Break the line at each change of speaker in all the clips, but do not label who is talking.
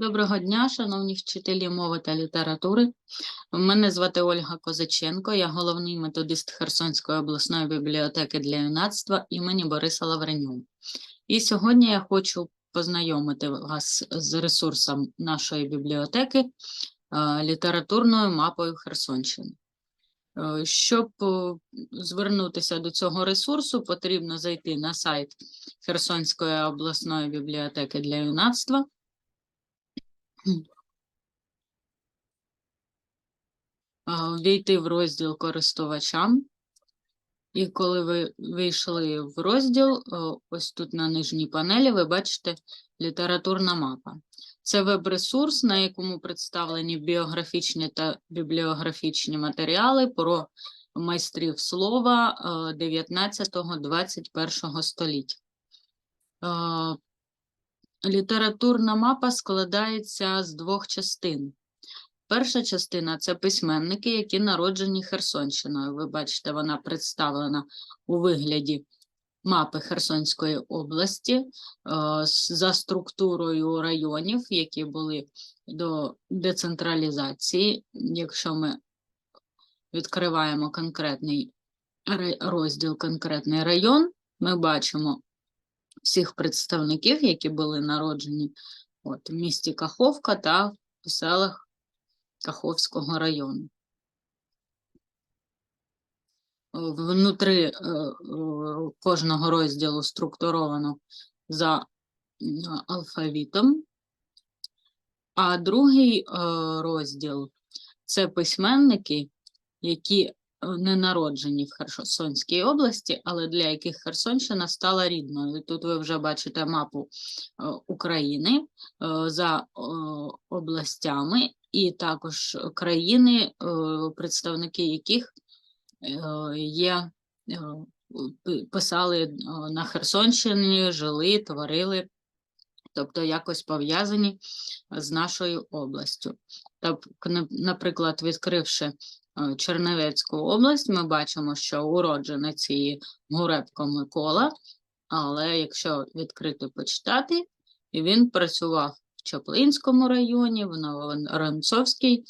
Доброго дня, шановні вчителі мови та літератури. Мене звати Ольга Козаченко, я головний методист Херсонської обласної бібліотеки для юнацтва імені Бориса Лавренюка. І сьогодні я хочу познайомити вас з ресурсом нашої бібліотеки е, літературною мапою Херсонщини. Е, Щоб е, звернутися до цього ресурсу, потрібно зайти на сайт Херсонської обласної бібліотеки для юнацтва. А, Війти в розділ користувачам. І коли ви вийшли в розділ, ось тут на нижній панелі ви бачите літературна мапа. Це веб-ресурс, на якому представлені біографічні та бібліографічні матеріали про майстрів слова 19-21 століття. Літературна мапа складається з двох частин. Перша частина це письменники, які народжені Херсонщиною. Ви бачите, вона представлена у вигляді мапи Херсонської області е, за структурою районів, які були до децентралізації. Якщо ми відкриваємо конкретний розділ, конкретний район, ми бачимо всіх представників, які були народжені от, в місті Каховка та в селах Каховського району. Е, Внутри е, е, кожного розділу структуровано за алфавітом, а другий розділ це письменники, які не народжені в Херсонській області, але для яких Херсонщина стала рідною. Тут ви вже бачите мапу е, України е, за е, областями, і також країни, е, представники яких е, є, е, писали е, на Херсонщині, жили, творили, тобто якось пов'язані з нашою областю. Так, наприклад, відкривши е, Чернівецьку область, ми бачимо, що уродженець її Гуребко Микола, але якщо відкрити почитати, він працював в Чаплинському районі, в Новоранцовській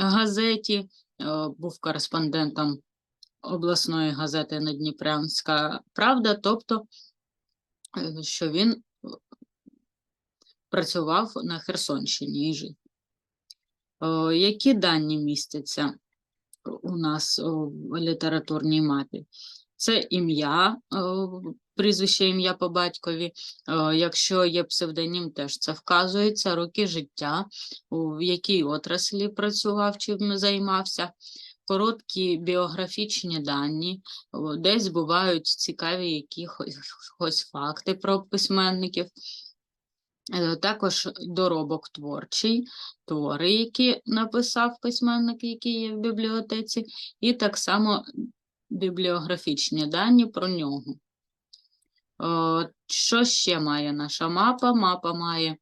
газеті, е, був кореспондентом обласної газети Надніпрянська Правда, тобто, е, що він е, працював на Херсонщині і жив. Е, Які дані містяться у нас в літературній мапі? Це ім'я, е, прізвище ім'я по батькові. Е, Якщо є псевдонім, теж це вказується, роки життя, в якій отраслі працював, чим займався, короткі біографічні дані, десь бувають цікаві якісь факти про письменників. Е, Також доробок творчий, твори, які написав письменник, який є в бібліотеці, і так само бібліографічні дані про нього. Е, Що ще має наша мапа? Мапа має е,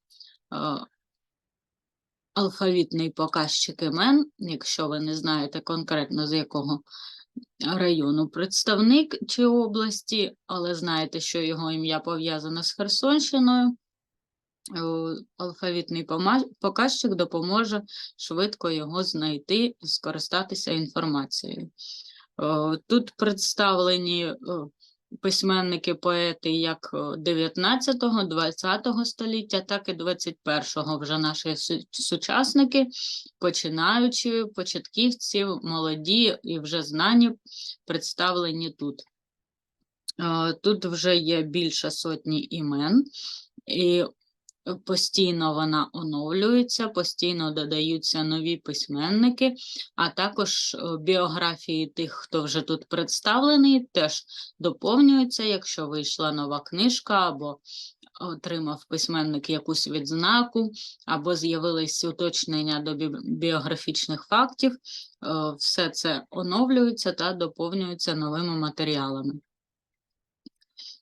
алфавітний показчик імен, якщо ви не знаєте конкретно з якого району представник чи області, але знаєте, що його ім'я пов'язане з Херсонщиною. Е, Алфавітний показчик допоможе швидко його знайти і скористатися інформацією. Е, Тут представлені е, письменники, поети як 19-го, 20-го століття, так і 21-го вже наші сучасники, починаючи початківці, молоді і вже знані, представлені тут. Тут вже є більше сотні імен, і постійно вона оновлюється, постійно додаються нові письменники, а також е, біографії тих, хто вже тут представлений, теж доповнюються, якщо вийшла нова книжка або отримав письменник якусь відзнаку, або з'явились уточнення до бі- біографічних фактів, е, все це оновлюється та доповнюється новими матеріалами.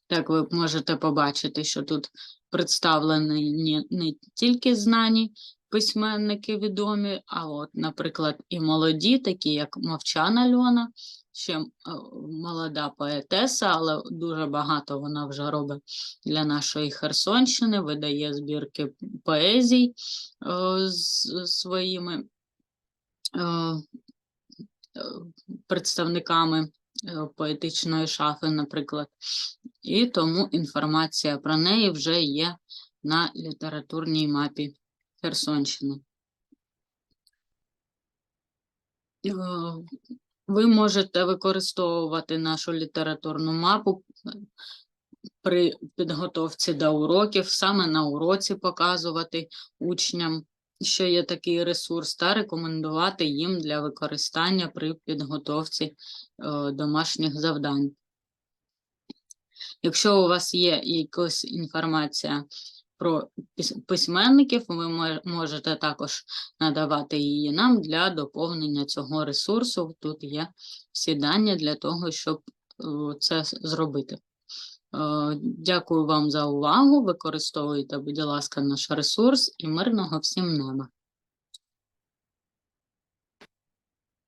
Так, ви можете побачити, що тут представлені не, тільки знані письменники відомі, а от, наприклад, і молоді, такі як Мовчан Альона, ще е, молода поетеса, але дуже багато вона вже робить для нашої Херсонщини, видає збірки поезій е, з своїми е, е, представниками поетичної шафи, наприклад. І тому інформація про неї вже є на літературній мапі Херсонщини. Е, Ви можете використовувати нашу літературну мапу е, при підготовці до уроків, саме на уроці показувати учням, що є такий ресурс, та рекомендувати їм для використання при підготовці е, домашніх завдань. Якщо у вас є якась інформація про письменників, ви можете також надавати її нам для доповнення цього ресурсу. Тут є всі дані для того, щоб е, це зробити. Е, Дякую вам за увагу. Використовуйте, будь ласка, наш ресурс і мирного всім неба.